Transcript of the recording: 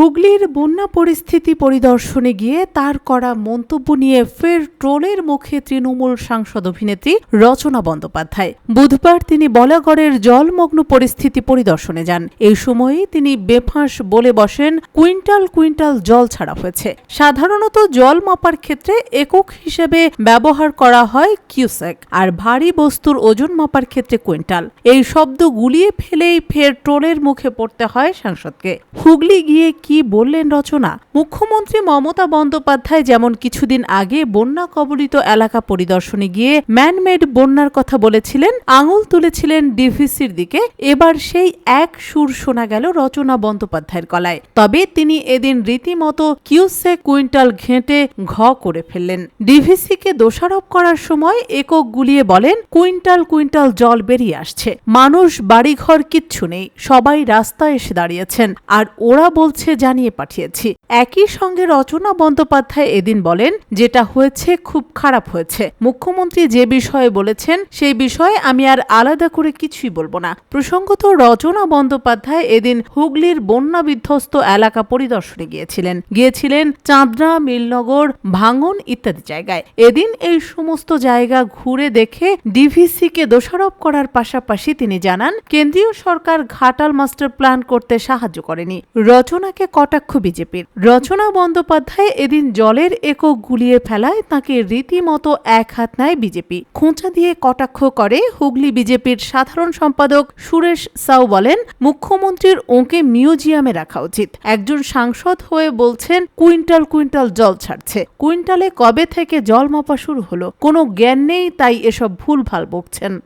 হুগলির বন্যা পরিস্থিতি পরিদর্শনে গিয়ে তার করা মন্তব্য নিয়ে ফের ট্রোলের মুখে তৃণমূল সাংসদ অভিনেত্রী রচনা বন্দ্যোপাধ্যায়। বুধবার তিনি বলাগড়ের জলমগ্ন পরিস্থিতি পরিদর্শনে যান। এই সময়েই তিনি বেফাঁস বলে বসেন, কুইন্টাল কুইন্টাল জল ছাড়া হয়েছে। সাধারণত জল মাপার ক্ষেত্রে একক হিসেবে ব্যবহার করা হয় কিউসেক, আর ভারী বস্তুর ওজন মাপার ক্ষেত্রে কুইন্টাল। এই শব্দ গুলিয়ে ফেলেই ফের ট্রোলের মুখে পড়তে হয় সাংসদকে। হুগলি গিয়ে কি বললেন রচনা? মুখ্যমন্ত্রী মমতা বন্দ্যোপাধ্যায় যেমন কিছুদিন আগে বন্যা কবলিত এলাকা পরিদর্শনে গিয়ে ম্যানমেড বন্যার কথা বলেছিলেন, আঙুল তুলেছিলেন ডিভিসির দিকে, এবার সেই এক সুর শোনা গেল রচনা বন্দ্যোপাধ্যায়ের গলায়। তবে তিনি এদিন রীতিমতো কিউসে কুইন্টাল ঘেঁটে ঘ করে ফেললেন। ডিভিসিকে দোষারোপ করার সময় একক গুলিয়ে বলেন, কুইন্টাল কুইন্টাল জল বেরিয়ে আসছে। মানুষ, বাড়িঘর কিচ্ছু নেই। সবাই রাস্তায় এসে দাঁড়িয়েছেন। আর ওরা বলছে জানিয়ে পাঠিয়েছি। একই সঙ্গে রচনা বন্দ্যোপাধ্যায় এদিন বলেন, যেটা হয়েছে খুব খারাপ হয়েছে। মুখ্যমন্ত্রী যে বিষয়ে বলেছেন, সেই বিষয়ে আমি আর আলাদা করে কিছুই বলব না। প্রসঙ্গত, রচনা বন্দ্যোপাধ্যায় এদিন হুগলির বন্যা বিধ্বস্ত এলাকা পরিদর্শনে গিয়েছিলেন। গিয়েছিলেন চাঁদরা, মিলনগর, ভাঙন ইত্যাদি জায়গায়। এদিন এই সমস্ত জায়গা ঘুরে দেখে ডিভিসিকে দোষারোপ করার পাশাপাশি তিনি জানান, কেন্দ্রীয় সরকার ঘাটাল মাস্টার প্ল্যান করতে সাহায্য করেনি। রচনাকে কটাক্ষ বিজেপির রচনা বন্দ্যোপাধ্যায় এদিন জলের একক গুলিয়ে ফেলায় তাকে রীতিমতো এক হাত নেয় বিজেপি। খোঁচা দিয়ে কটাক্ষ করে হুগলি বিজেপির সাধারণ সম্পাদক সুরেশ সাউ বলেন, মুখ্যমন্ত্রীর ওঁকে মিউজিয়ামে রাখা উচিত। একজন সাংসদ হয়ে বলছেন, কুইন্টাল কুইন্টাল জল ছাড়ছে। কুইন্টালে কবে থেকে জল মাপা শুরু হলো? কোনো জ্ঞান নেই, তাই এসব ভুলভাল বকছেন।